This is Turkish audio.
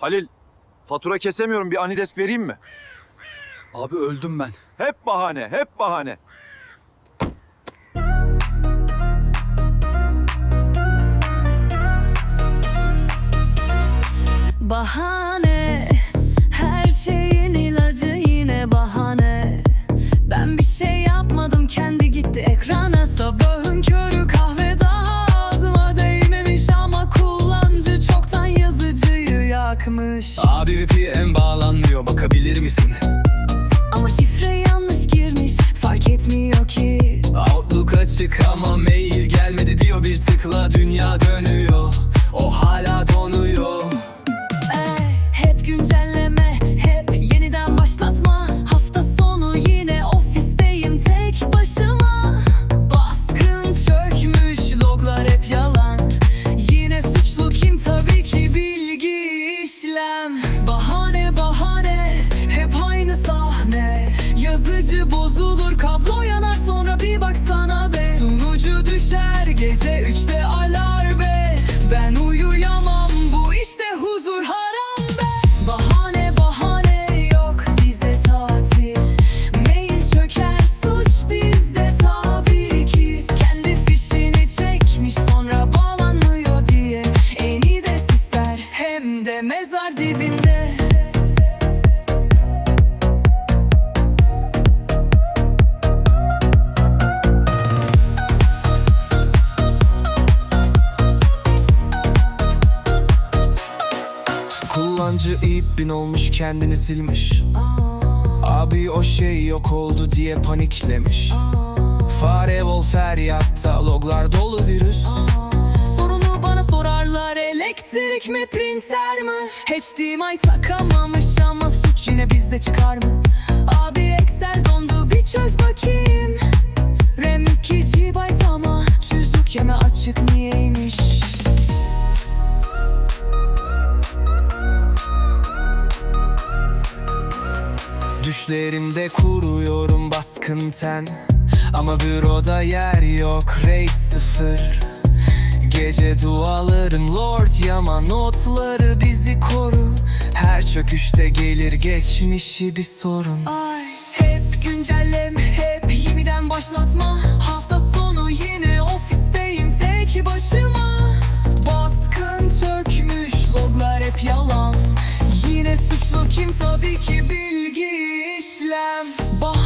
Halil, fatura kesemiyorum bir anidesk vereyim mi? Abi öldüm ben. Hep bahane, hep bahane. Bahane Her şeyin Ama şifre yanlış girmiş fark etmiyor ki. Outlook açık ama mail gelmedi diyor. Bir tıkla dünya dönüyor. O hala donuyor. Eh, Hep güncelleme hep yeniden başlatma. Hafta sonu yine ofisteyim tek başıma. Baskın çökmüş loglar hep yalan. Yine suçlu kim? Tabii ki bilgi işlem. Bahane bahane hep aynı sahne Yazıcı bozulur kablo yanar sonra Kullanıcı bin olmuş kendini silmiş. Abi o şey yok oldu diye paniklemiş. Firewall feryatta loglar dolu virüs. Sorunu bana sorarlar elektrik mi printer mi? HDMI takamamış ama suç yine bizde çıkar mı? Abi Excel dondu bir çöz bakayım Düşlerimde kuruyorum baskın ten. Ama büroda yer yok rate sıfır. Gece dualarım Lord yama notları bizi koru. Her çöküşte gelir geçmişi bir sorun. Ay hep güncellem hep yeniden başlatma. Hafta sonu yine ofisteyim tek başıma. Baskın çökmüş loglar hep yalan. Yine suçlu kim? Tabii ki bilgi işlem Bahane